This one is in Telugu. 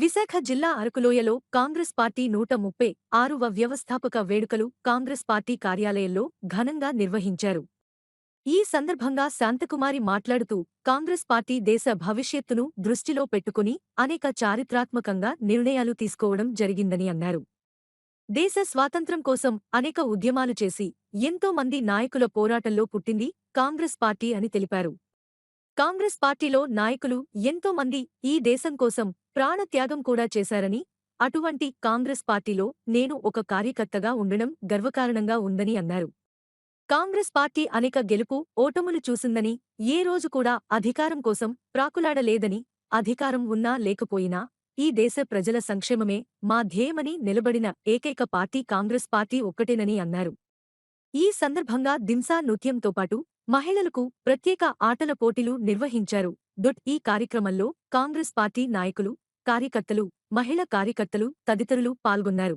విశాఖ జిల్లా అరకులోయలో కాంగ్రెస్ పార్టీ నూట ముప్పై ఆరువ వ్యవస్థాపక వేడుకలు కాంగ్రెస్ పార్టీ కార్యాలయంలో ఘనంగా నిర్వహించారు. ఈ సందర్భంగా శాంతకుమారి మాట్లాడుతూ కాంగ్రెస్ పార్టీ దేశ భవిష్యత్తును దృష్టిలో పెట్టుకుని అనేక చారిత్రాత్మకంగా నిర్ణయాలు తీసుకోవడం జరిగిందని అన్నారు. దేశ స్వాతంత్ర్యం కోసం అనేక ఉద్యమాలు చేసి ఎంతో మంది నాయకుల పోరాటంలో పుట్టింది కాంగ్రెస్ పార్టీ అని తెలిపారు. కాంగ్రెస్ పార్టీలో నాయకులు ఎంతో మంది ఈ దేశం కోసం ప్రాణత్యాగం కూడా చేశారని అటువంటి కాంగ్రెస్ పార్టీలో నేను ఒక కార్యకర్తగా ఉండడం గర్వకారణంగా ఉందని అన్నారు. కాంగ్రెస్ పార్టీ అనేక గెలుపు ఓటములు చూసిందని ఏ రోజు కూడా అధికారం కోసం ప్రాకులాడలేదని అధికారం ఉన్నా లేకపోయినా ఈ దేశ ప్రజల సంక్షేమమే మా ధ్యేయమని నిలబడిన ఏకైక పార్టీ కాంగ్రెస్ పార్టీ ఒక్కటేనని అన్నారు. ఈ సందర్భంగా దింసా నృత్యంతో పాటు మహిళలకు ప్రత్యేక ఆటల పోటీలు నిర్వహించారు. డొట్ ఈ కార్యక్రమంలో కాంగ్రెస్ పార్టీ నాయకులు కార్యకర్తలు మహిళా కార్యకర్తలు తదితరులు పాల్గొన్నారు.